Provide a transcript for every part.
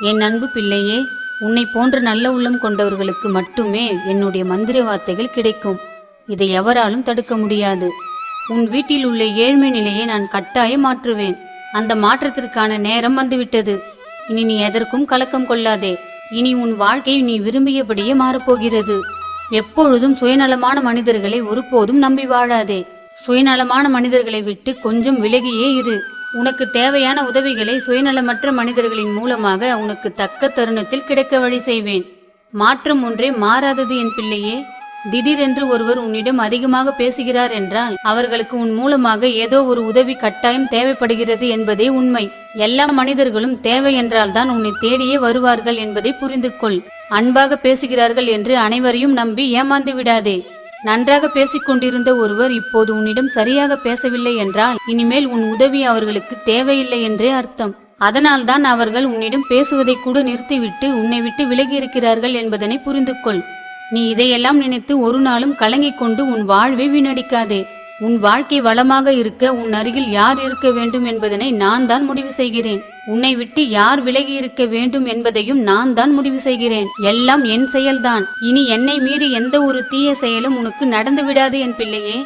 என் அன்பு பிள்ளையே உன்னை போன்ற நல்ல உள்ளம் கொண்டவர்களுக்கு மட்டுமே என்னுடைய மந்திர வார்த்தைகள் கிடைக்கும். இதை எவராலும் தடுக்க முடியாது. உன் வீட்டில் உள்ள ஏழ்மை நிலையை நான் கட்டாயம் மாற்றுவேன். அந்த மாற்றத்திற்கான நேரம் வந்துவிட்டது. இனி நீ எதற்கும் கலக்கம் கொள்ளாதே. இனி உன் வாழ்க்கை நீ விரும்பியபடியே மாறப்போகிறது. எப்பொழுதும் சுயநலமான மனிதர்களை ஒருபோதும் நம்பி வாழாதே. சுயநலமான மனிதர்களை விட்டு கொஞ்சம் விலகியே இரு. உனக்கு தேவையான உதவிகளை சுயநலமற்ற மனிதர்களின் மூலமாக உனக்கு தக்க தருணத்தில் கிடைக்க வழி செய்வேன். மாற்றம் ஒன்றே மாறாதது என் பிள்ளையே. திடீரென்று ஒருவர் உன்னிடம் அதிகமாக பேசுகிறார் என்றால் அவர்களுக்கு உன் மூலமாக ஏதோ ஒரு உதவி கட்டாயம் தேவைப்படுகிறது என்பதே உண்மை. எல்லா மனிதர்களும் தேவை என்றால்தான் உன்னை தேடியே வருவார்கள் என்பதை புரிந்து கொள் அன்பாக பேசுகிறார்கள் என்று அனைவரையும் நம்பி ஏமாந்து விடாதே. நன்றாக பேசிக் கொண்டிருந்த ஒருவர் இப்போது உன்னிடம் சரியாக பேசவில்லை என்றால் இனிமேல் உன் உதவி அவர்களுக்கு தேவையில்லை என்றே அர்த்தம். அதனால்தான் அவர்கள் உன்னிடம் பேசுவதை கூட நிறுத்திவிட்டு உன்னை விட்டு விலகி இருக்கிறார்கள் என்பதனை புரிந்து கொள் நீ இதையெல்லாம் நினைத்து ஒரு நாளும் கலங்கிக் கொண்டு உன் வாழ்வை வீணடிக்காதே. உன் வாழ்க்கை வளமாக இருக்க உன் அருகில் யார் இருக்க வேண்டும் என்பதனை நான் தான் முடிவு செய்கிறேன். உன்னை விட்டு யார் விலகி இருக்க வேண்டும் என்பதையும் நான் தான் முடிவு செய்கிறேன். எல்லாம் என் செயல்தான். இனி என்னை மீறி எந்த ஒரு தீய செயலும் உனக்கு நடந்து விடாது என் பிள்ளையே.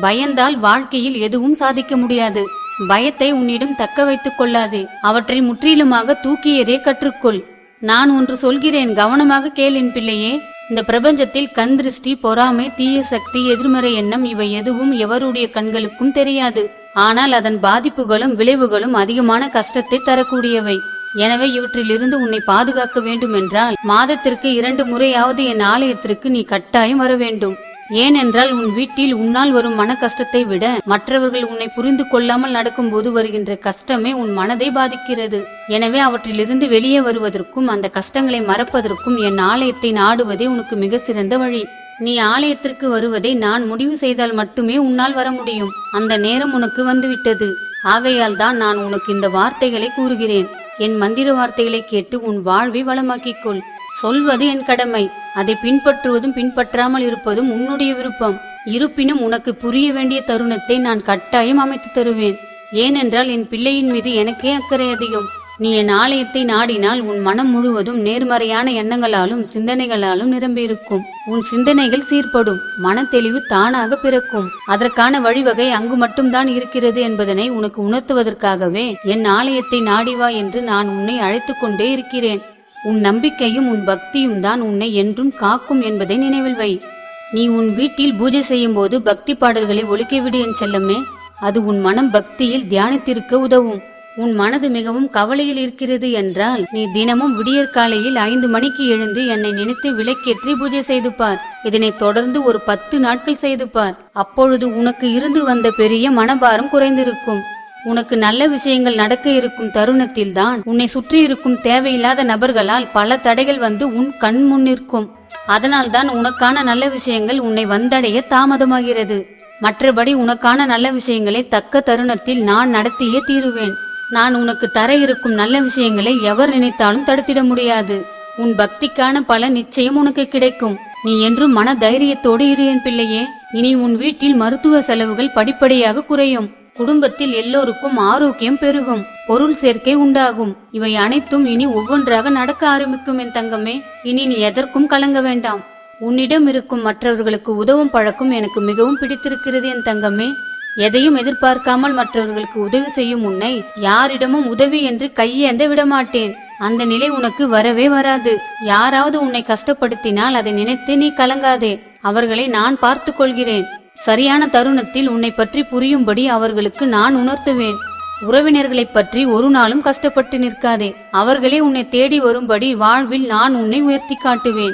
பயந்தால் வாழ்க்கையில் எதுவும் சாதிக்க முடியாது. பயத்தை உன்னிடம் தக்க வைத்துக் கொள்ளாதே. அவற்றை முற்றிலுமாக தூக்கியதே கற்றுக்கொள். நான் ஒன்று சொல்கிறேன் கவனமாக கேள் என் பிள்ளையே. இந்த பிரபஞ்சத்தில் கண் திருஷ்டி பொறாமை தீய சக்தி எதிர்மறை எண்ணம் இவை எதுவும் எவருடைய கண்களுக்கும் தெரியாது. ஆனால் அதன் பாதிப்புகளும் விளைவுகளும் அதிகமான கஷ்டத்தை தரக்கூடியவை. எனவே இவற்றிலிருந்து உன்னை பாதுகாக்க வேண்டுமென்றால் மாதத்திற்கு இரண்டு முறையாவது என் ஆலயத்திற்கு நீ கட்டாயம் வர வேண்டும். ஏனென்றால் உன் வீட்டில் உன்னால் வரும் மன கஷ்டத்தை விட மற்றவர்கள் உன்னை புரிந்து கொள்ளாமல் நடக்கும்போது வருகின்ற கஷ்டமே உன் மனதை பாதிக்கிறது. எனவே அவற்றிலிருந்து வெளியே வருவதற்கும் அந்த கஷ்டங்களை மறப்பதற்கும் என் ஆலயத்தை நாடுவதே உனக்கு மிக சிறந்த வழி. நீ ஆலயத்திற்கு வருவதை நான் முடிவு செய்தால் மட்டுமே உன்னால் வர முடியும். அந்த நேரம் உனக்கு வந்துவிட்டது. ஆகையால் தான் நான் உனக்கு இந்த வார்த்தைகளை கூறுகிறேன். என் மந்திர வார்த்தைகளை கேட்டு உன் வாழ்வை வளமாக்கிக் கொள். சொல்வது என் கடமை. அதை பின்பற்றுவதும் பின்பற்றாமல் இருப்பதும் உன்னுடைய விருப்பம். இருப்பினும் உனக்கு புரிய வேண்டிய தருணத்தை நான் கட்டாயம் அமைத்து தருவேன். ஏனென்றால் என் பிள்ளையின் மீது எனக்கே அக்கறை அதிகம். நீ என் ஆலயத்தை நாடினால் உன் மனம் முழுவதும் நேர்மறையான எண்ணங்களாலும் சிந்தனைகளாலும் நிரம்பியிருக்கும். உன் சிந்தனைகள் சீர்படும். மனத்தெளிவு தானாக பிறக்கும். அதற்கான வழிவகை அங்கு மட்டும்தான் இருக்கிறது என்பதனை உனக்கு உணர்த்துவதற்காகவே என் ஆலயத்தை நாடிவா என்று நான் உன்னை அழைத்து கொண்டே இருக்கிறேன். உன் நம்பிக்கையும் உன் பக்தியும் தான் உன்னை என்றும் காக்கும் என்பதை நினைவில் வை. நீ உன் வீட்டில் பூஜை செய்யும் போது பக்தி பாடல்களை ஒலிக்கவிடு என் செல்லமே. அது உன் மனம் பக்தியில் தியானித்திருக்க உதவும். உன் மனது மிகவும் கவலையில் இருக்கிறது என்றால் நீ தினமும் விடியற்காலையில் ஐந்து மணிக்கு எழுந்து என்னை நினைத்து விளக்கேற்றி பூஜை செய்து பார். இதனை தொடர்ந்து ஒரு பத்து நாட்கள் செய்து பார். அப்பொழுது உனக்கு இருந்து வந்த பெரிய மனபாரம் குறைந்திருக்கும். உனக்கு நல்ல விஷயங்கள் நடக்க இருக்கும் தருணத்தில் தான் உன்னை சுற்றி இருக்கும் தேவையில்லாத நபர்களால் பல தடைகள் வந்து உன் கண் முன்னிற்கும் அதனால்தான் உனக்கான நல்ல விஷயங்கள் உன்னை வந்தடைய தாமதமாகிறது. மற்றபடி உனக்கான நல்ல விஷயங்களை தக்க தருணத்தில் நான் நடத்தியே தீருவேன். நான் உனக்கு தர இருக்கும் நல்ல விஷயங்களை எவர் நினைத்தாலும் தடுத்திட முடியாது. உன் பக்திக்கான பலன் நிச்சயம் உனக்கு கிடைக்கும். நீ என்றும் மன தைரியத்தோடு இரு என் பிள்ளையே. இனி உன் வீட்டில் மருத்துவ செலவுகள் படிப்படியாக குறையும். குடும்பத்தில் எல்லோருக்கும் ஆரோக்கியம் பெருகும் பொருள் சேர்க்கை உண்டாகும். இவை அனைத்தும் இனி ஒவ்வொன்றாக நடக்க ஆரம்பிக்கும் என் தங்கமே. இனி நீ எதற்கும் கலங்க வேண்டாம். உன்னிடம் இருக்கும் மற்றவர்களுக்கு உதவும் பழக்கம் எனக்கு மிகவும் பிடித்திருக்கிறது என் தங்கமே. எதையும் எதிர்பார்க்காமல் மற்றவர்களுக்கு உதவி செய்யும் உன்னை யாரிடமும் உதவி என்று கையேந்த விடமாட்டேன். அந்த நிலை உனக்கு வரவே வராது. யாராவது உன்னை கஷ்டப்படுத்தினால் அதை நினைத்து நீ கலங்காதே. அவர்களை நான் பார்த்து கொள்கிறேன் சரியான தருணத்தில் உன்னை பற்றி புரியும்படி அவர்களுக்கு நான் உணர்த்துவேன். உறவினர்களைப் பற்றி ஒரு நாளும் கஷ்டப்பட்டு நிற்காதே. அவர்களே உன்னை தேடி வரும்படி வாழ்வில் நான் உன்னை உயர்த்தி காட்டுவேன்.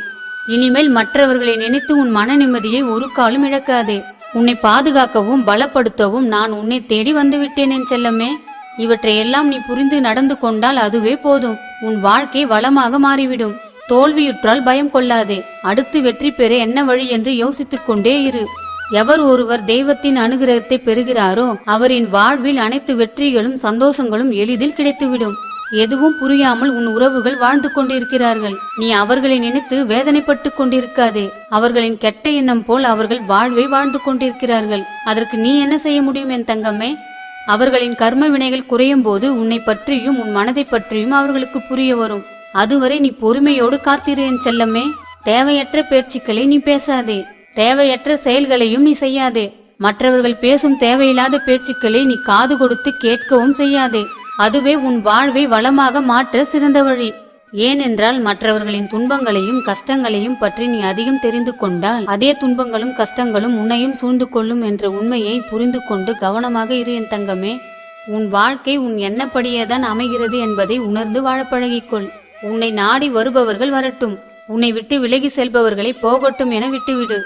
இனிமேல் மற்றவர்களை நினைத்து உன் மன நிம்மதியை ஒரு காலும் இழக்காதே. உன்னை பாதுகாக்கவும் பலப்படுத்தவும் நான் உன்னை தேடி வந்துவிட்டேன் என் செல்லமே. இவற்றையெல்லாம் நீ புரிந்து நடந்து கொண்டால் அதுவே போதும். உன் வாழ்க்கை வளமாக மாறிவிடும். தோல்வியுற்றால் பயம் கொள்ளாதே. அடுத்து வெற்றி பெற என்ன வழி என்று யோசித்துக் கொண்டே இரு. எவர் ஒருவர் தெய்வத்தின் அனுகிரகத்தை பெறுகிறாரோ அவரின் வாழ்வில் அனைத்து வெற்றிகளும் சந்தோஷங்களும் எளிதில் கிடைத்துவிடும். எதுவும் புரியாமல் உன் உறவுகள் வாழ்ந்து கொண்டிருக்கிறார்கள். நீ அவர்களை நினைத்து வேதனைப்பட்டு கொண்டிருக்காதே. அவர்களின் கெட்ட எண்ணம் போல் அவர்கள் வாழ்வை வாழ்ந்து கொண்டிருக்கிறார்கள். அதற்கு நீ என்ன செய்ய முடியும் என் தங்கமே அவர்களின் கர்ம வினைகள் குறையும் போது உன்னை பற்றியும் உன் மனதை பற்றியும் அவர்களுக்கு புரிய வரும். அதுவரை நீ பொறுமையோடு காத்திரு என் செல்லமே தேவையற்ற பேச்சுக்களை நீ பேசாதே. தேவையற்ற செயல்களையும் நீ செய்யாதே. மற்றவர்கள் பேசும் தேவையில்லாத பேச்சுக்களை நீ காது கொடுத்து கேட்கவும் செய்யாதே. அதுவே உன் வாழ்வை வளமாக மாற்ற சிறந்த வழி. ஏனென்றால் மற்றவர்களின் துன்பங்களையும் கஷ்டங்களையும் பற்றி நீ அதிகம் தெரிந்து கொண்டால் அதே துன்பங்களும் கஷ்டங்களும் உன்னையும் சூழ்ந்து கொள்ளும் என்ற உண்மையை புரிந்து கொண்டு கவனமாக இரு என் தங்கமே. உன் வாழ்க்கை உன் எண்ணப்படியேதான் அமைகிறது என்பதை உணர்ந்து வாழப்பழகிக்கொள் உன்னை நாடி வருபவர்கள் வரட்டும். உன்னை விட்டு விலகி செல்பவர்களை போகட்டும் என விட்டுவிடு.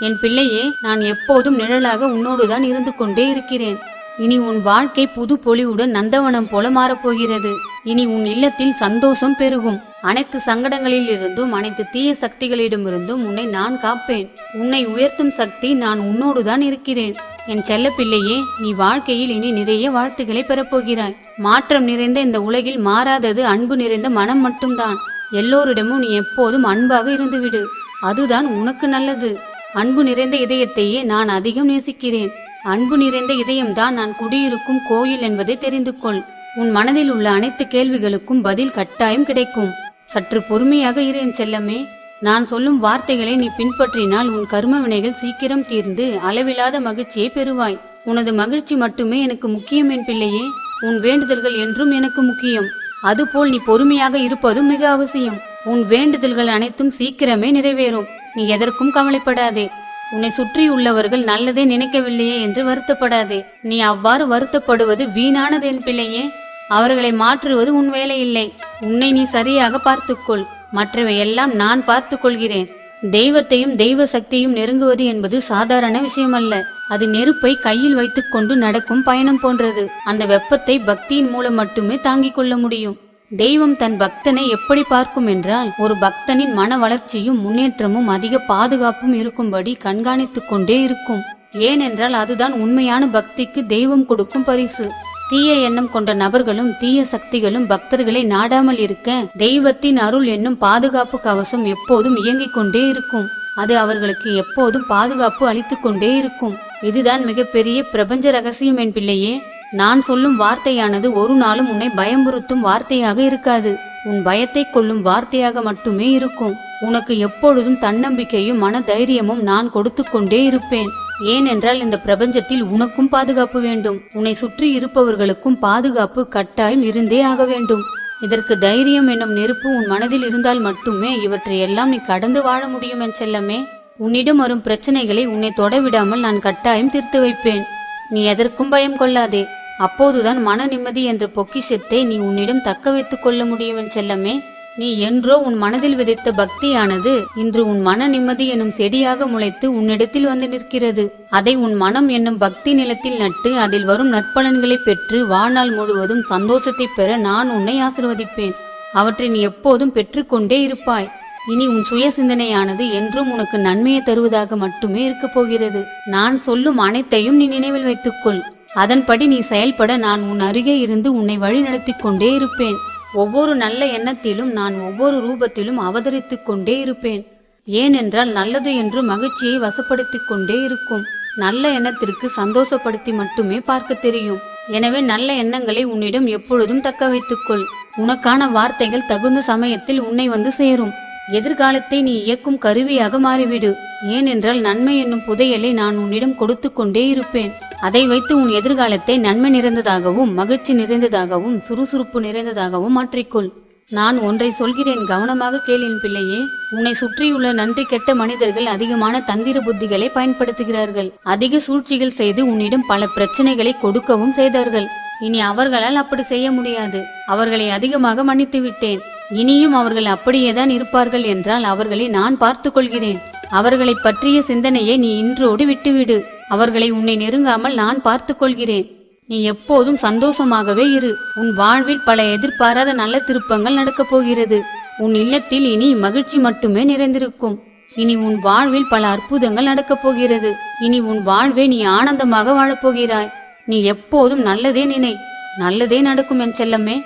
என் பிள்ளையே நான் எப்போதும் நிழலாக உன்னோடுதான் இருந்து கொண்டே இருக்கிறேன். இனி உன் வாழ்க்கை புது பொலிவுடன் நந்தவனம் போல மாறப்போகிறது. இனி உன் இல்லத்தில் சந்தோஷம் பெருகும். அனைத்து சங்கடங்களில் இருந்தும் அனைத்து தீய சக்திகளிடமிருந்தும் உன்னை நான் காப்பேன். உன்னை உயர்த்தும் சக்தி நான் உன்னோடுதான் இருக்கிறேன். என் செல்ல பிள்ளையே நீ வாழ்க்கையில் இனி நிறைய வாழ்த்துக்களை பெறப்போகிறாய். மாற்றம் நிறைந்த இந்த உலகில் மாறாதது அன்பு நிறைந்த மனம் மட்டும்தான். எல்லோரிடமும் நீ எப்போதும் அன்பாக இருந்துவிடு. அதுதான் உனக்கு நல்லது. அன்பு நிறைந்த இதயத்தையே நான் அதிகம் நேசிக்கிறேன். அன்பு நிறைந்த இதயம்தான் நான் குடியிருக்கும் கோயில் என்பதை தெரிந்து கொள். உன் மனதில் உள்ள அனைத்து கேள்விகளுக்கும் பதில் கட்டாயம் கிடைக்கும். சற்று பொறுமையாக இரு செல்லமே. நான் சொல்லும் வார்த்தைகளை நீ பின்பற்றினால் உன் கர்ம வினைகள் சீக்கிரம் தீர்ந்து அளவில்லாத மகிழ்ச்சியை பெறுவாய். உனது மகிழ்ச்சி மட்டுமே எனக்கு முக்கியம் என் பிள்ளையே. உன் வேண்டுதல்கள் என்றும் எனக்கு முக்கியம். அதுபோல் நீ பொறுமையாக இருப்பதும் மிக அவசியம். உன் வேண்டுதல்கள் அனைத்தும் சீக்கிரமே நிறைவேறும். நீ எதற்கும் கவலைப்படாதே. உன்னை சுற்றியுள்ளவர்கள் நல்லதே நினைக்கவில்லையே என்று வருத்தப்படாதே. நீ அவ்வாறு வருத்தப்படுவது வீணானது என் பிள்ளையே. அவர்களை மாற்றுவது உன் வேலை இல்லை உன்னை நீ சரியாக பார்த்துக்கொள். மற்றவை எல்லாம் நான் பார்த்து கொள்கிறேன். தெய்வத்தையும் தெய்வ சக்தியும் நெருங்குவது என்பது சாதாரண விஷயமல்ல. அது நெருப்பை கையில் வைத்துக்கொண்டு நடக்கும் பயணம் போன்றது. அந்த வெப்பத்தை பக்தியின் மூலம் மட்டுமே தாங்கிக் கொள்ள முடியும். தெய்வம் தன் பக்தனை எப்படி பார்க்கும் என்றால் ஒரு பக்தனின் மன வளர்ச்சியும் முன்னேற்றமும் அதிக பாதுகாப்பும் இருக்கும்படி கண்காணித்துக் கொண்டே இருக்கும். ஏனென்றால் அதுதான் உண்மையான பக்திக்கு தெய்வம் கொடுக்கும் பரிசு. தீய எண்ணம் கொண்ட நபர்களும் தீய சக்திகளும் பக்தர்களை நாடாமல் இருக்க தெய்வத்தின் அருள் என்னும் பாதுகாப்பு கவசம் எப்போதும் இயங்கிக் கொண்டே இருக்கும். அது அவர்களுக்கு எப்போதும் பாதுகாப்பு அளித்துக் கொண்டே இருக்கும். இதுதான் மிகப்பெரிய பிரபஞ்ச ரகசியம் என் பிள்ளையே. நான் சொல்லும் வார்த்தையானது ஒரு நாளும் உன்னை பயமுறுத்தும் வார்த்தையாக இருக்காது. உன் பயத்தை கொள்ளும் வார்த்தையாக மட்டுமே இருக்கும். உனக்கு எப்பொழுதும் தன்னம்பிக்கையும் மன தைரியமும் நான் கொடுத்து கொண்டே இருப்பேன். ஏனென்றால் இந்த பிரபஞ்சத்தில் உனக்கும் பாதுகாப்பு வேண்டும். உன்னை சுற்றி இருப்பவர்களுக்கும் பாதுகாப்பு கட்டாயம் இருந்தே ஆக வேண்டும். இதற்கு தைரியம் என்னும் நெருப்பு உன் மனதில் இருந்தால் மட்டுமே இவற்றை எல்லாம் நீ கடந்து வாழ முடியும் என் செல்லமே. உன்னிடம் வரும் பிரச்சனைகளை உன்னை தொடவிடாமல் நான் கட்டாயம் தீர்த்து வைப்பேன். நீ எதற்கும் பயம் கொள்ளாதே. அப்போதுதான் மன நிம்மதி என்ற பொக்கிஷத்தை நீ உன்னிடம் தக்க வைத்துக் கொள்ள முடியும் செல்லமே. நீ என்றோ உன் மனதில் விதைத்த பக்தியானது இன்று உன் மன நிம்மதி எனும் செடியாக முளைத்து உன்னிடத்தில் வந்து நிற்கிறது. அதை உன் மனம் என்னும் பக்தி நிலத்தில் நட்டு அதில் வரும் நற்பலன்களை பெற்று வாழ்நாள் முழுவதும் சந்தோஷத்தை பெற நான் உன்னை ஆசிர்வதிப்பேன். அவற்றை நீ எப்போதும் பெற்றுக்கொண்டே இருப்பாய். இனி உன் சுய சிந்தனையானது என்றும் உனக்கு நன்மையை தருவதாக மட்டுமே இருக்கப் போகிறது. நான் சொல்லும் அனைத்தையும் நீ நினைவில் வைத்துக்கொள். அதன்படி நீ செயல்பட நான் உன் அருகே இருந்து உன்னை வழிநடத்திக் கொண்டே இருப்பேன். ஒவ்வொரு நல்ல எண்ணத்திலும் நான் ஒவ்வொரு ரூபத்திலும் அவதரித்துக் கொண்டே இருப்பேன். ஏனென்றால் நல்லது என்று மகிழ்ச்சியை வசப்படுத்திக் கொண்டே இருக்கும். நல்ல எண்ணத்திற்கு சந்தோஷப்படுத்தி மட்டுமே பார்க்க தெரியும். எனவே நல்ல எண்ணங்களை உன்னிடம் எப்பொழுதும் தக்க வைத்துக்கொள் உனக்கான வார்த்தைகள் தகுந்த சமயத்தில் உன்னை வந்து சேரும். எதிர்காலத்தை நீ இயக்கும் கருவியாக மாறிவிடு. ஏனென்றால் நன்மை என்னும் புதையலை நான் உன்னிடம் கொடுத்து கொண்டே இருப்பேன். அதை வைத்து உன் எதிர்காலத்தை நன்மை நிறைந்ததாகவும் மகிழ்ச்சி நிறைந்ததாகவும் சுறுசுறுப்பு நிறைந்ததாகவும் மாற்றிக்கொள். நான் ஒன்றை சொல்கிறேன் கவனமாக கேளின் பிள்ளையே. உன்னை சுற்றியுள்ள நன்றி கெட்ட மனிதர்கள் அதிகமான தந்திர புத்திகளை பயன்படுத்துகிறார்கள். அதிக சூழ்ச்சிகள் செய்து உன்னிடம் பல பிரச்சனைகளை கொடுக்கவும் செய்தார்கள். இனி அவர்களால் அப்படி செய்ய முடியாது. அவர்களை அதிகமாக மன்னித்து விட்டேன். இனியும் அவர்கள் அப்படியேதான் இருப்பார்கள் என்றால் அவர்களை நான் பார்த்து கொள்கிறேன். அவர்களை பற்றிய சிந்தனையை நீ இன்றோடு விட்டுவிடு. அவர்களை உன்னை நெருங்காமல் நான் பார்த்து கொள்கிறேன் நீ எப்போதும் சந்தோஷமாகவே இரு. உன் வாழ்வில் பல எதிர்பாராத நல்ல திருப்பங்கள் நடக்கப் போகிறது. உன் இல்லத்தில் இனி மகிழ்ச்சி மட்டுமே நிறைந்திருக்கும். இனி உன் வாழ்வில் பல அற்புதங்கள் நடக்கப் போகிறது. இனி உன் வாழ்வை நீ ஆனந்தமாக வாழப்போகிறாய் நீ எப்போதும் நல்லதே நினை. நல்லதே நடக்கும் என் செல்லமே.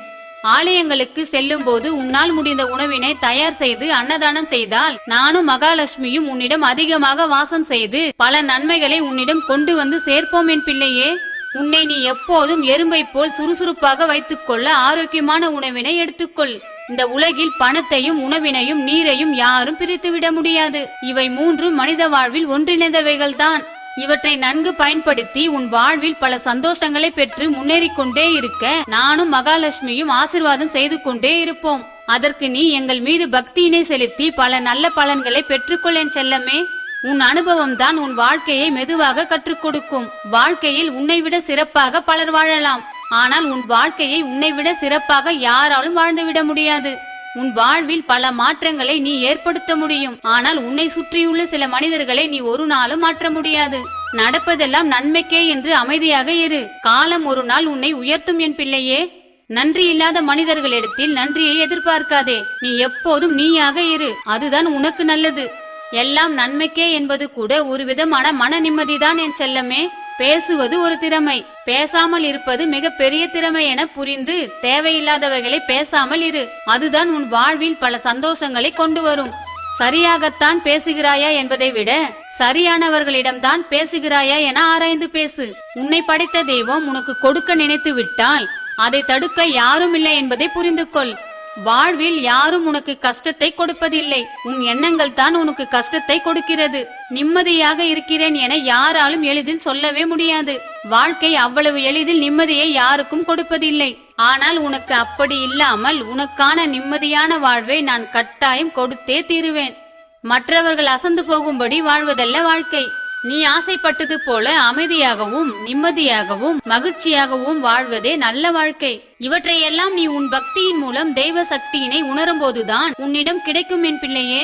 ஆலயங்களுக்கு செல்லும் போது உன்னால் முடிந்த உணவினை தயார் செய்து அன்னதானம் செய்தால் நானும் மகாலட்சுமியும் உன்னிடம் அதிகமாக வாசம் செய்து பல நன்மைகளை உன்னிடம் கொண்டு வந்து சேர்ப்போம் என் பிள்ளையே. உன்னை நீ எப்போதும் எறும்பை போல் சுறுசுறுப்பாக வைத்துக்கொள்ள ஆரோக்கியமான உணவினை எடுத்துக்கொள். இந்த உலகில் பணத்தையும் உணவினையும் நீரையும் யாரும் பிரித்து விட முடியாது. இவை மூன்று மனித வாழ்வில் ஒன்றிணைந்தவைகள்தான். இவற்றை நன்கு பயன்படுத்தி உன் வாழ்வில் பல சந்தோஷங்களை பெற்று முன்னேறிக் கொண்டே இருக்க நானும் மகாலட்சுமியும் ஆசிர்வாதம் செய்து கொண்டே இருப்போம். அதற்கு நீ எங்கள் மீது பக்தியினை செலுத்தி பல நல்ல பலன்களை பெற்றுக்கொள்ளேன் செல்லமே. உன் அனுபவம் தான் உன் வாழ்க்கையை மெதுவாக கற்றுக் கொடுக்கும். வாழ்க்கையில் உன்னை விட சிறப்பாக பலர் வாழலாம். ஆனால் உன் வாழ்க்கையை உன்னை விட சிறப்பாக யாராலும் வாழ்ந்துவிட முடியாது. உன் வாழ்வில் பல மாற்றங்களை நீ ஏற்படுத்த முடியும். ஆனால் உன்னை சுற்றியுள்ள சில மனிதர்களை நீ ஒரு நாளும் மாற்ற முடியாது. நடப்பதெல்லாம் நன்மைக்கே என்று அமைதியாக இரு. காலம் ஒரு நாள் உன்னை உயர்த்தும் என் பிள்ளையே. நன்றி இல்லாத மனிதர்களிடத்தில் நன்றியை எதிர்பார்க்காதே. நீ எப்போதும் நீயாக இரு. அதுதான் உனக்கு நல்லது. எல்லாம் நன்மைக்கே என்பது கூட ஒரு விதமான மன நிம்மதிதான் என் செல்லமே. பேசுவது ஒரு திறமை. பேசாமல் இருப்பது மிக பெரிய திறமை என புரிந்து தேவையில்லாதவைகளை பேசாமல் இரு. அதுதான் உன் வாழ்வில் பல சந்தோஷங்களை கொண்டு வரும். சரியாகத்தான் பேசுகிறாயா என்பதை விட சரியானவர்களிடம்தான் பேசுகிறாயா என ஆராய்ந்து பேசு. உன்னை படைத்த தெய்வம் உனக்கு கொடுக்க நினைத்து விட்டால் அதை தடுக்க யாரும் இல்லை என்பதை புரிந்து கொள் வாழ்வில் யாரும் உனக்கு கஷ்டத்தை கொடுப்பதில்லை. உன் எண்ணங்கள் தான் உனக்கு கஷ்டத்தை கொடுக்கிறது. நிம்மதியாக இருக்கிறேன் என யாராலும் எளிதில் சொல்லவே முடியாது. வாழ்க்கை அவ்வளவு எளிதில் நிம்மதியை யாருக்கும் கொடுப்பதில்லை. ஆனால் உனக்கு அப்படி இல்லாமல் உனக்கான நிம்மதியான வாழ்வை நான் கட்டாயம் கொடுத்தே தீருவேன். மற்றவர்கள் அசந்து போகும்படி வாழ்வதல்ல வாழ்க்கை. நீ ஆசைப்பட்டது போல அமைதியாகவும் நிம்மதியாகவும் மகிழ்ச்சியாகவும் வாழ்வதே நல்ல வாழ்க்கை. இவற்றையெல்லாம் நீ உன் பக்தியின் மூலம் தெய்வ சக்தியினை உணரும் போதுதான் உன்னிடம் கிடைக்கும் என் பிள்ளையே.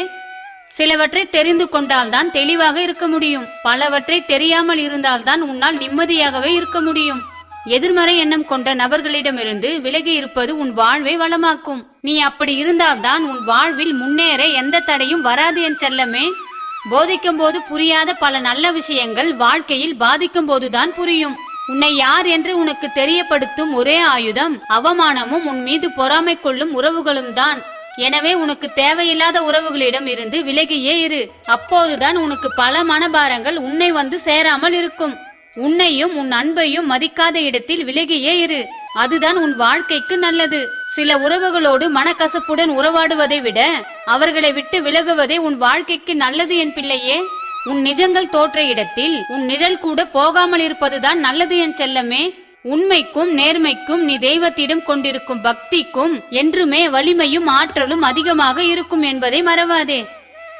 சிலவற்றை தெரிந்து கொண்டால்தான் தெளிவாக இருக்க முடியும். பலவற்றை தெரியாமல் இருந்தால்தான் உன்னால் நிம்மதியாகவே இருக்க முடியும். எதிர்மறை எண்ணம் கொண்ட நபர்களிடமிருந்து விலகி இருப்பது உன் வாழ்வை வளமாக்கும். நீ அப்படி இருந்தால்தான் உன் வாழ்வில் முன்னேற எந்த தடையும் வராது என் செல்லமே. போதிக்கும் போது புரியாத பல நல்ல விஷயங்கள் வாழ்க்கையில் பாதிக்கும் போதுதான் புரியும். உன்னை யார் என்று உனக்கு தெரியப்படுத்தும் ஒரே ஆயுதம் அவமானமும் உன் மீது பொறாமை கொள்ளும் உறவுகளும் தான் எனவே உனக்கு தேவையில்லாத உறவுகளிடம் இருந்து விலகியே இரு. அப்போதுதான் உனக்கு பல மனபாரங்கள் உன்னை வந்து சேராமல் இருக்கும். உன்னையும் உன் அன்பையும் மதிக்காத இடத்தில் விலகியே இரு. அதுதான் உன் வாழ்க்கைக்கு நல்லது. சில உறவுகளோடு மனக்கசப்புடன் உறவாடுவதை விட அவர்களை விட்டு விலகுவதே உன் வாழ்க்கைக்கு நல்லது என் பிள்ளையே. உன் நிஜங்கள் தோற்ற இடத்தில் உன் நிழல் கூட போகாமல் இருப்பதுதான் நல்லது என் செல்லமே. உண்மைக்கும் நேர்மைக்கும் நீ தெய்வத்திடம் கொண்டிருக்கும் பக்திக்கும் என்றுமே வலிமையும் ஆற்றலும் அதிகமாக இருக்கும் என்பதை மறவாதே.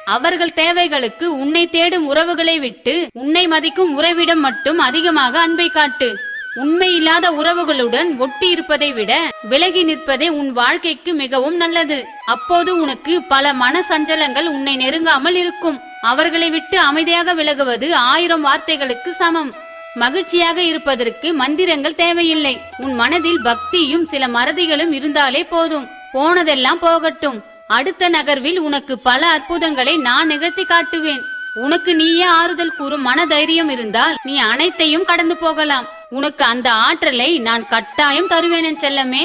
அவர்கள் தேவைகளுக்கு உன்னை தேடும் உறவுகளை விட்டு உன்னை மதிக்கும் உறவிடம் மட்டும் அதிகமாக அன்பை காட்டு. உண்மையில்லாத உறவுகளுடன் ஒட்டி இருப்பதை விட விலகி நிற்பதே உன் வாழ்க்கைக்கு மிகவும் நல்லது. அப்போது உனக்கு பல மன சஞ்சலங்கள் உன்னை நெருங்காமல் இருக்கும். அவர்களை விட்டு அமைதியாக விலகுவது ஆயிரம் வார்த்தைகளுக்கு சமம். மகிழ்ச்சியாக இருப்பதற்கு மந்திரங்கள் தேவையில்லை. உன் மனதில் பக்தியும் சில மறதிகளும் இருந்தாலே போதும். போனதெல்லாம் போகட்டும். அடுத்த நகர்வில் உனக்கு பல அற்புதங்களை நான் நிகழ்த்தி காட்டுவேன். உனக்கு நீயே ஆறுதல் கூறும் மன தைரியம் இருந்தால் நீ அனைத்தையும் கடந்து போகலாம். உனக்கு அந்த ஆற்றலை நான் கட்டாயம் தருவேன் என் செல்லமே.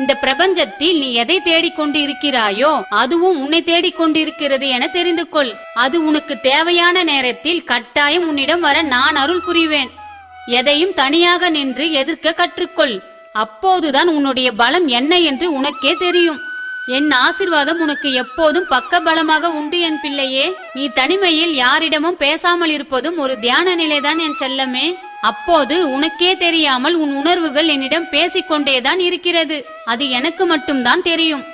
இந்த பிரபஞ்சத்தில் நீ எதை தேடிக்கொண்டு இருக்கிறாயோ அதுவும் உன்னை தேடிக்கொண்டு இருக்கிறது என தெரிந்து கொள் அது உனக்கு தேவையான நேரத்தில் கட்டாயம் உன்னிடம் வர நான் அருள் புரிவேன். எதையும் தனியாக நின்று எதிர்க்க கற்றுக்கொள். அப்போதுதான் உன்னுடைய பலம் என்ன என்று உனக்கே தெரியும். என் ஆசிர்வாதம் உனக்கு எப்போதும் பக்க பலமாக உண்டு என் பிள்ளையே. நீ தனிமையில் யாரிடமும் பேசாமல் இருப்பதும் ஒரு தியான நிலைதான் என் செல்லமே. அப்போது உனக்கே தெரியாமல் உன் உணர்வுகள் என்னிடம் பேசிக்கொண்டேதான் இருக்கிறது. அது எனக்கு மட்டும்தான் தெரியும்.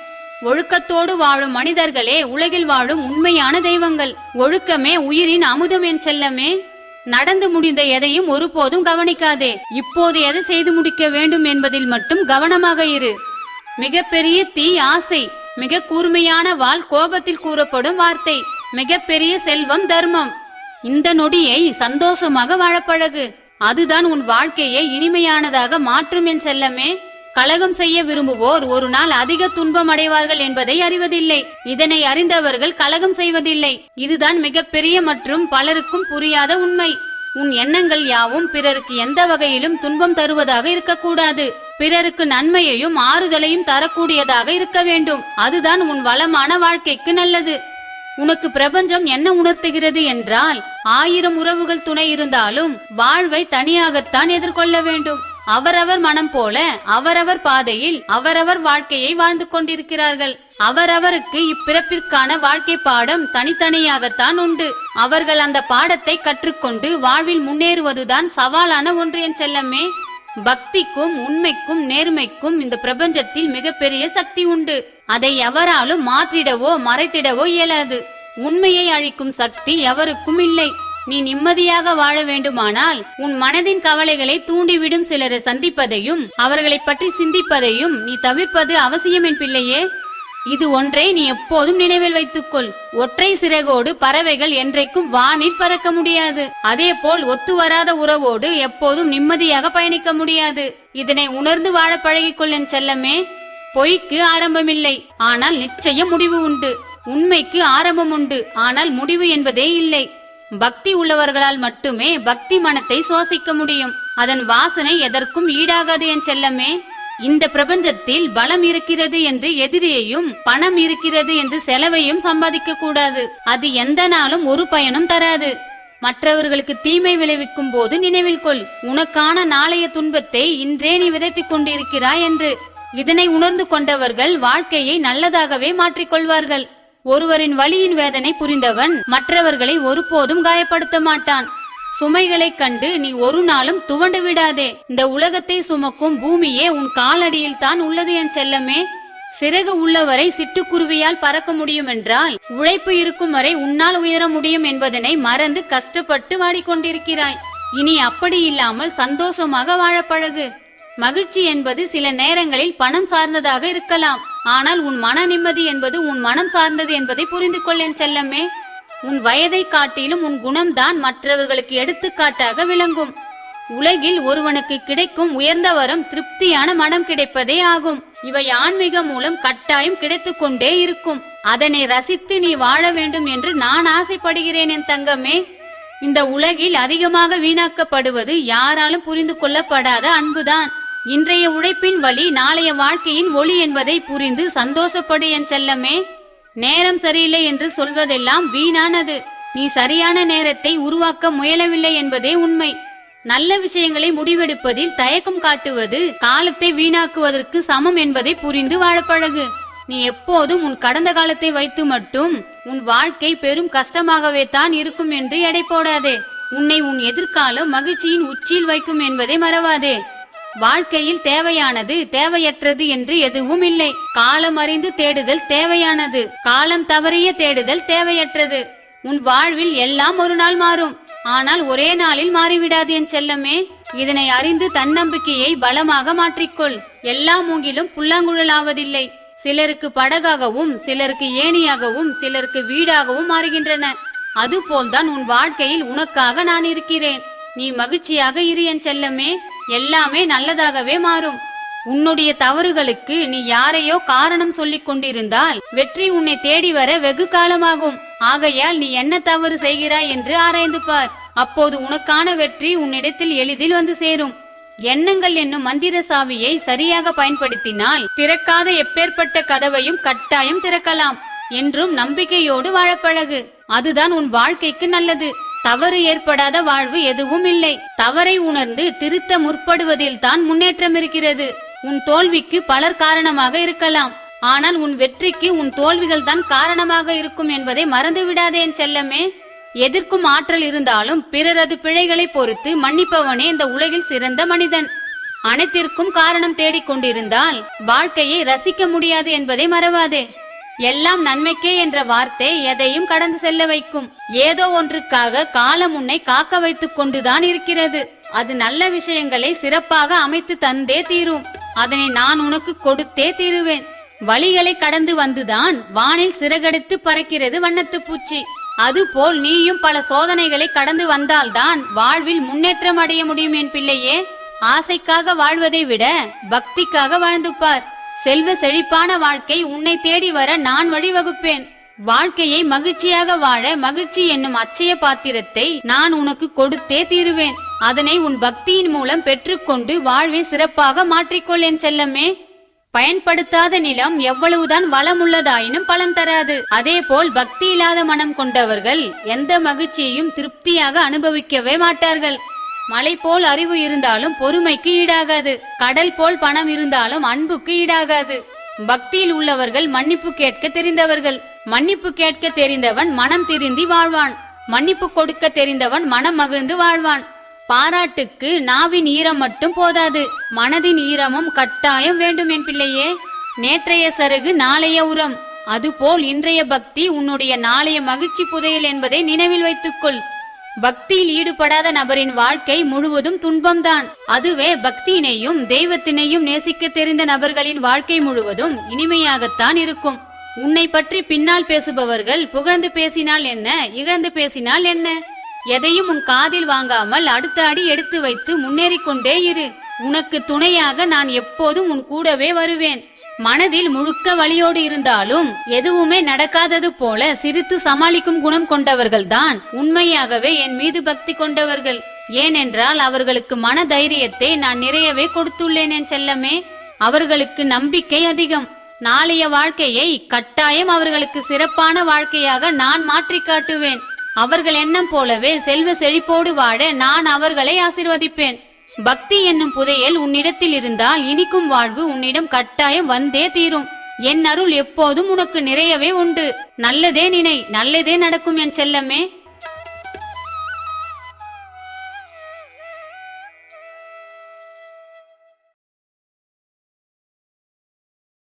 ஒழுக்கத்தோடு வாழும் மனிதர்களே உலகில் வாழும் உண்மையான தெய்வங்கள். ஒழுக்கமே உயிரின் அமுதம் என் செல்லமே. நடந்து முடிந்த எதையும் ஒருபோதும் கவனிக்காதே. இப்போது எதை செய்து முடிக்க வேண்டும் என்பதில் மட்டும் கவனமாக இரு. மிகப்பெரிய தீ ஆசை மிக கூர்மையான வாள் கோபத்தில் கூறப்படும் வார்த்தை மிகப்பெரிய செல்வம் தர்மம். இந்த நொடியை சந்தோஷமாக வாழப்பழகு. அதுதான் உன் வாழ்க்கையை இனிமையானதாக மாற்றும் என் செல்லமே. கலகம் செய்ய விரும்புவோர் ஒரு நாள் அதிக துன்பம் அடைவார்கள் என்பதை அறிவதில்லை. இதனை அறிந்தவர்கள் கலகம் செய்வதில்லை. இதுதான் மிகப்பெரிய மற்றும் பலருக்கும் புரியாத உண்மை. உன் எண்ணங்கள் யாவும் பிறருக்கு எந்த வகையிலும் துன்பம் தருவதாக இருக்கக்கூடாது. பிறருக்கு நன்மையையும் ஆறுதலையும் தரக்கூடியதாக இருக்க வேண்டும். அதுதான் உன் வளமான வாழ்க்கைக்கு நல்லது. உனக்கு பிரபஞ்சம் என்ன உணர்த்துகிறது என்றால் ஆயிரம் உறவுகள் துணை இருந்தாலும் வாழ்வை தனியாகத்தான் எதிர்கொள்ள வேண்டும். அவரவர் மனம் போல அவரவர் பாதையில் அவரவர் வாழ்க்கையை வாழ்ந்து கொண்டிருக்கிறார்கள். அவரவருக்கு இப்பிறப்பிற்கான வாழ்க்கை பாடம் தனித்தனியாகத்தான் உண்டு. அவர்கள் அந்த பாடத்தை கற்றுக்கொண்டு வாழ்வில் முன்னேறுவதுதான் சவாலான ஒன்று என் செல்லமே. பக்திக்கும் உண்மைக்கும் நேர்மைக்கும் இந்த பிரபஞ்சத்தில் மிகப்பெரிய சக்தி உண்டு. அதை எவராலும் மாற்றிடவோ மறைத்திடவோ இயலாது. உண்மையை அழிக்கும் சக்தி எவருக்கும் இல்லை நீ நிம்மதியாக வாழ வேண்டுமானால் உன் மனதின் கவலைகளை தூண்டிவிடும் சிலரை சந்திப்பதையும் அவர்களை பற்றி சிந்திப்பதையும் நீ தவிர்ப்பது அவசியம் என் பிள்ளையே. இது ஒன்றை நீ எப்போதும் நினைவில் வைத்துக்கொள். ஒற்றை சிறகோடு பறவைகள் என்றைக்கும் வானில் பறக்க முடியாது. அதே போல் ஒத்து வராத உறவோடு எப்போதும் நிம்மதியாக பயணிக்க முடியாது. இதனை உணர்ந்து வாழ பழகிக்கொள் என் செல்லமே. பொய்க்கு ஆரம்பமில்லை. ஆனால் நிச்சயம் முடிவு உண்டு. உண்மைக்கு ஆரம்பம் உண்டு. ஆனால் முடிவு என்பதே இல்லை. பக்தி உள்ளவர்களால் மட்டுமே பக்தி மனத்தை சுவாசிக்க முடியும். அதன் வாசனை எதற்கும் ஈடாகாது என் செல்லமே. இந்த பிரபஞ்சத்தில் பலம் இருக்கிறது என்று எதிரியையும் பணம் இருக்கிறது என்று செலவையும் சம்பாதிக்க கூடாது. அது எந்த நாளும் ஒரு பயனும் தராது. மற்றவர்களுக்கு தீமை விளைவிக்கும் போது நினைவில் கொள். உனக்கான நாளைய துன்பத்தை இன்றே நீ விதைத்துக் கொண்டிருக்கிறாய் என்று. இதனை உணர்ந்து கொண்டவர்கள் வாழ்க்கையை நல்லதாகவே மாற்றிக்கொள்வார்கள். ஒருவரின் வழியின் வேதனை புரிந்தவன் மற்றவர்களை ஒருபோதும் காயப்படுத்த மாட்டான். சுமைகளைக் கண்டு நீ ஒரு நாளும் துவண்டு விடாதே. இந்த உலகத்தை சுமக்கும் பூமியே உன் காலடியில் தான் உள்ளது என் செல்லமே. சிறகு உள்ளவரை சிட்டுக்குருவியால் பறக்க முடியும் என்றால் உழைப்பு இருக்கும் வரை உன்னால் உயர முடியும் என்பதனை மறந்து கஷ்டப்பட்டு வாடிக்கொண்டிருக்கிறாய். இனி அப்படி இல்லாமல் சந்தோஷமாக வாழ பழகு. மகிழ்ச்சி என்பது சில நேரங்களில் பணம் சார்ந்ததாக இருக்கலாம். ஆனால் உன் மன நிம்மதி என்பது உன் மனம் சார்ந்தது என்பதை புரிந்து கொள்ளேன் செல்லமே. உன் வயதை காட்டிலும் உன் குணம்தான் மற்றவர்களுக்கு எடுத்துக்காட்டாக விளங்கும். உலகில் ஒருவனுக்கு கிடைக்கும் உயர்ந்த வரம் திருப்தியான மனம் கிடைப்பதே ஆகும். இவை ஆன்மீகம் மூலம் கட்டாயம் கிடைத்துக்கொண்டே இருக்கும். அதனை ரசித்து நீ வாழ வேண்டும் என்று நான் ஆசைப்படுகிறேன் என் தங்கமே. இந்த உலகில் அதிகமாக வீணாக்கப்படுவது யாராலும் புரிந்து கொள்ளப்படாத அன்புதான். இன்றைய உழைப்பின் வழி நாளைய வாழ்க்கையின் ஒளி என்பதை புரிந்து சந்தோஷப்படு என் செல்லமே. நேரம் சரியில்லை என்று சொல்வதெல்லாம் வீணானது. நீ சரியான நேரத்தை உருவாக்க முயலவில்லை என்பதே உண்மை. நல்ல விஷயங்களை முடிவெடுப்பதில் தயக்கம் காட்டுவது காலத்தை வீணாக்குவதற்கு சமம் என்பதை புரிந்து வாழப்பழகு. நீ எப்போதும் உன் கடந்த காலத்தை வைத்து மட்டும் உன் வாழ்க்கை பெரும் கஷ்டமாகவே தான் இருக்கும் என்று எடை போடாதே. உன்னை உன் எதிர்காலம் மகிழ்ச்சியின் உச்சியில் வைக்கும் என்பதை மறவாதே. வாழ்க்கையில் தேவையானது தேவையற்றது என்று எதுவும் இல்லை. காலம் அறிந்து தேடுதல் தேவையானது. காலம் தவறிய தேடுதல் தேவையற்றது. உன் வாழ்வில் எல்லாம் ஒரு நாள் மாறும். ஆனால் ஒரே நாளில் மாறிவிடாது என் செல்லமே. இதனை அறிந்து தன்னம்பிக்கையை பலமாக மாற்றிக்கொள். எல்லா மூங்கிலும் புல்லாங்குழல் ஆவதில்லை சிலருக்கு படகாகவும் சிலருக்கு ஏணியாகவும் சிலருக்கு வீடாகவும் மாறுகின்றன. அதுபோல்தான் உன் வாழ்க்கையில் உனக்காக நான் இருக்கிறேன். நீ மகிழ்ச்சியாக இரு என் செல்லமே. எல்லாமே நல்லதாகவே மாறும். உன்னுடைய தவறுகளுக்கு நீ யாரையோ காரணம் சொல்லிக் கொண்டிருந்தால் வெற்றி உன்னை தேடி வர வெகு காலமாகும். ஆகையால் நீ என்ன தவறு செய்கிறாய் என்று ஆராய்ந்து பார். அப்போது உனக்கான வெற்றி உன்னிடத்தில் எளிதில் வந்து சேரும். எண்ணங்கள் என்னும் மந்திர சாவியை சரியாக பயன்படுத்தினால் திறக்காத எப்பேற்பட்ட கதவையும் கட்டாயம் திறக்கலாம். என்றும் நம்பிக்கையோடு வாழப்பழகு. அதுதான் உன் வாழ்க்கைக்கு நல்லது. தவறு ஏற்படாத வாழ்வு எதுவும் இல்லை. தவறை உணர்ந்து திருத்த முற்படுவதில் தான் முன்னேற்றம் இருக்கிறது. உன் தோல்விக்கு பலர் காரணமாக இருக்கலாம். ஆனால் உன் வெற்றிக்கு உன் தோல்விகள் தான் காரணமாக இருக்கும் என்பதை மறந்து விடாதேன் செல்லமே. எதிர்க்கும் ஆற்றல் இருந்தாலும் பிறரது பிழைகளை பொறுத்து மன்னிப்பவனே இந்த உலகில் சிறந்த மனிதன். அனைத்திற்கும் காரணம் தேடிக்கொண்டிருந்தால் வாழ்க்கையை ரசிக்க முடியாது என்பதை மறவாதே. எல்லாம் நன்மைக்கே என்ற வார்த்தை எதையும் கடந்து செல்ல வைக்கும். ஏதோ ஒன்றுக்காக காலம் உன்னை காக்க வைத்துக் கொண்டுதான் இருக்கிறது. அது நல்ல விஷயங்களை சிறப்பாக அமைத்து தந்தே தீரும். அதனை நான் உனக்கு கொடுத்தே தீருவேன். வழிகளை கடந்து வந்துதான் வானில் சிறகடித்து பறக்கிறது வண்ணத்து பூச்சி. அதுபோல் நீயும் பல சோதனைகளை கடந்து வந்தால்தான் வாழ்வில் முன்னேற்றம் அடைய முடியும் என் பிள்ளையே. ஆசைக்காக வாழ்வதை விட பக்திக்காக வாழ்ந்து பார் செல்வ செழிப்பான வாழ்க்கை உன்னை தேடி வர நான் வழிவகுப்பேன். வாழ்க்கையை மகிழ்ச்சியாக வாழ மகிழ்ச்சி என்னும் அச்சய பாத்திரத்தை நான் உனக்கு கொடுத்தே தீருவேன். அதனை உன் பக்தியின் மூலம் பெற்றுக்கொண்டு வாழ்வை சிறப்பாக மாற்றிக்கொள் என் செல்லமே. பயன்படுத்தாத நிலம் எவ்வளவுதான் வளமுள்ளதாயினும் பலன் தராது. அதே போல் பக்தி இல்லாத மனம் கொண்டவர்கள் எந்த மகிழ்ச்சியையும் திருப்தியாக அனுபவிக்கவே மாட்டார்கள். மலை போல் அறிவு இருந்தாலும் பொறுமைக்கு ஈடாகாது. கடல் போல் பணம் இருந்தாலும் அன்புக்கு ஈடாகாது. பக்தியில் உள்ளவர்கள் மன்னிப்பு கேட்க தெரிந்தவர்கள். மன்னிப்பு கேட்க தெரிந்தவன் மனம் திருந்தி வாழ்வான். மன்னிப்பு கொடுக்க தெரிந்தவன் மனம் மகிழ்ந்து வாழ்வான். பாராட்டுக்கு நாவின் ஈரம் மட்டும் போதாது. மனதின் ஈரமும் கட்டாயம் வேண்டும் என் பிள்ளையே. நேற்றைய சருகு நாளைய உரம். அதுபோல் இன்றைய பக்தி உன்னுடைய நாளைய மகிழ்ச்சி புதையல் என்பதை நினைவில் வைத்துக்கொள். பக்தியில் ஈடுபடாத நபரின் வாழ்க்கை முழுவதும் துன்பம்தான். அதுவே பக்தியினையும் தெய்வத்தினையும் நேசிக்க தெரிந்த நபர்களின் வாழ்க்கை முழுவதும் இனிமையாகத்தான் இருக்கும். உன்னை பற்றி பின்னால் பேசுபவர்கள் புகழ்ந்து பேசினால் என்ன இகழ்ந்து பேசினால் என்ன? எதையும் உன் காதில் வாங்காமல் அடுத்த அடி எடுத்து வைத்து முன்னேறிக் கொண்டே இரு. உனக்கு துணையாக நான் எப்போதும் உன் கூடவே வருவேன். மனதில் முழுக்க வழியோடு இருந்தாலும் எதுவுமே நடக்காதது போல சிரித்து சமாளிக்கும் குணம் கொண்டவர்கள்தான் உண்மையாகவே என் மீது பக்தி கொண்டவர்கள். ஏனென்றால் அவர்களுக்கு மன தைரியத்தை நான் நிறையவே கொடுத்துள்ளேன் என் செல்லமே. அவர்களுக்கு நம்பிக்கை அதிகம். நாளைய வாழ்க்கையை கட்டாயம் அவர்களுக்கு சிறப்பான வாழ்க்கையாக நான் மாற்றி காட்டுவேன். அவர்கள் எண்ணம் போலவே செல்வ செழிப்போடு வாழ நான் அவர்களை ஆசிர்வதிப்பேன். பக்தி என்னும் புதையல் உன்னிடத்தில் இருந்தால் இனிக்கும் வாழ்வு உன்னிடம் கட்டாயம் வந்தே தீரும். என் அருள் எப்போதும் உனக்கு நிறையவே உண்டு. நல்லதே நினை நல்லதே நடக்கும் என் செல்லமே.